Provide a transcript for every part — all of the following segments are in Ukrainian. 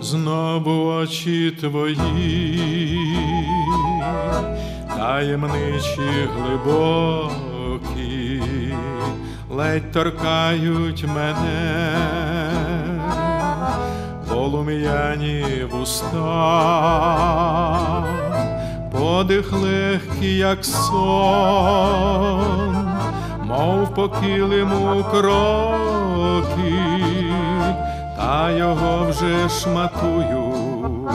Знову очі твої, таємничі глибокі, ледь торкають мене, полум'яні вуста подих легкий, як сон, мов по килиму кроки, та його вже шматують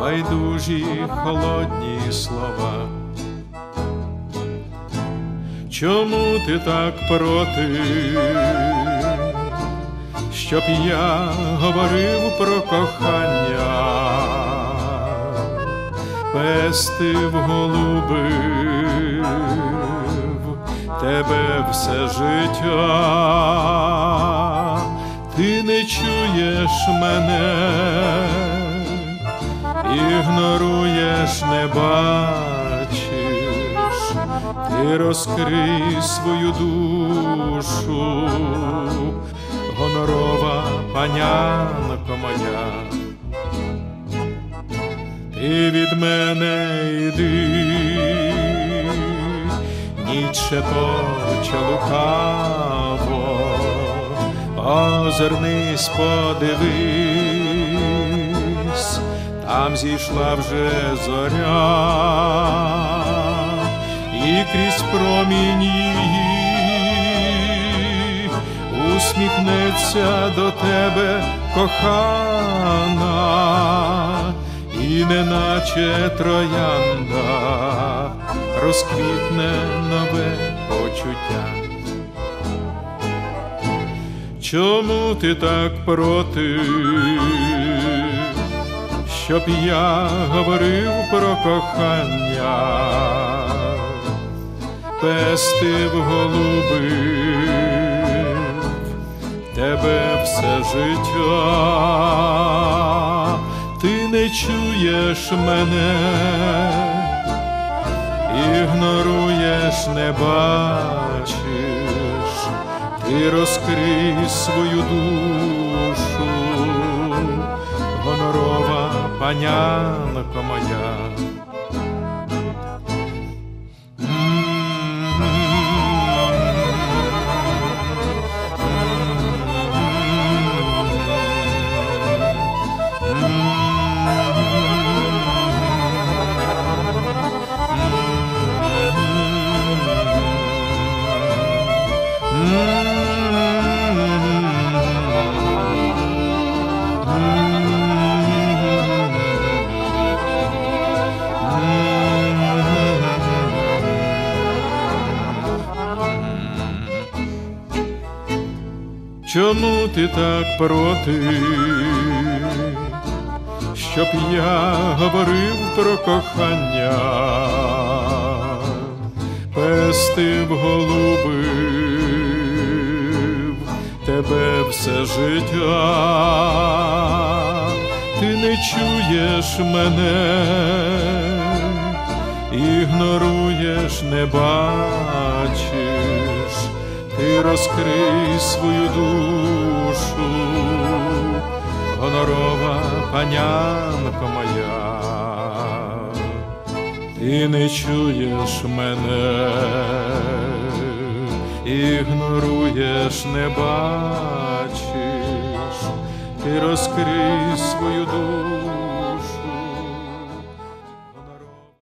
байдужі холодні слова. Чому ти так проти, щоб я говорив про кохання, пестив голубив тебе все життя, ти не чуєш мене, ігноруєш, не бачиш, ти розкрий свою душу, гонорова панянко моя. Ти від мене йди, ніч шепоче лукаво, озирнись, подивись, там зійшла вже зоря, і крізь промінь її усміхнеться до тебе кохана, і неначе троянда розквітне нове почуття. Чому ти так проти, щоб я говорив про кохання, пестив голубив тебе все життя, чуєш мене, ігноруєш, не бачиш, ти розкрий свою душу, гонорова панянка моя. Чому ти так проти, щоб я говорив про кохання, пестив голубив тебе все життя, ти не чуєш мене, ігноруєш, не бачиш розкрий свою душу, гонорова панянко моя, ти не чуєш мене, ігноруєш, не бачиш, ти розкрий свою душу.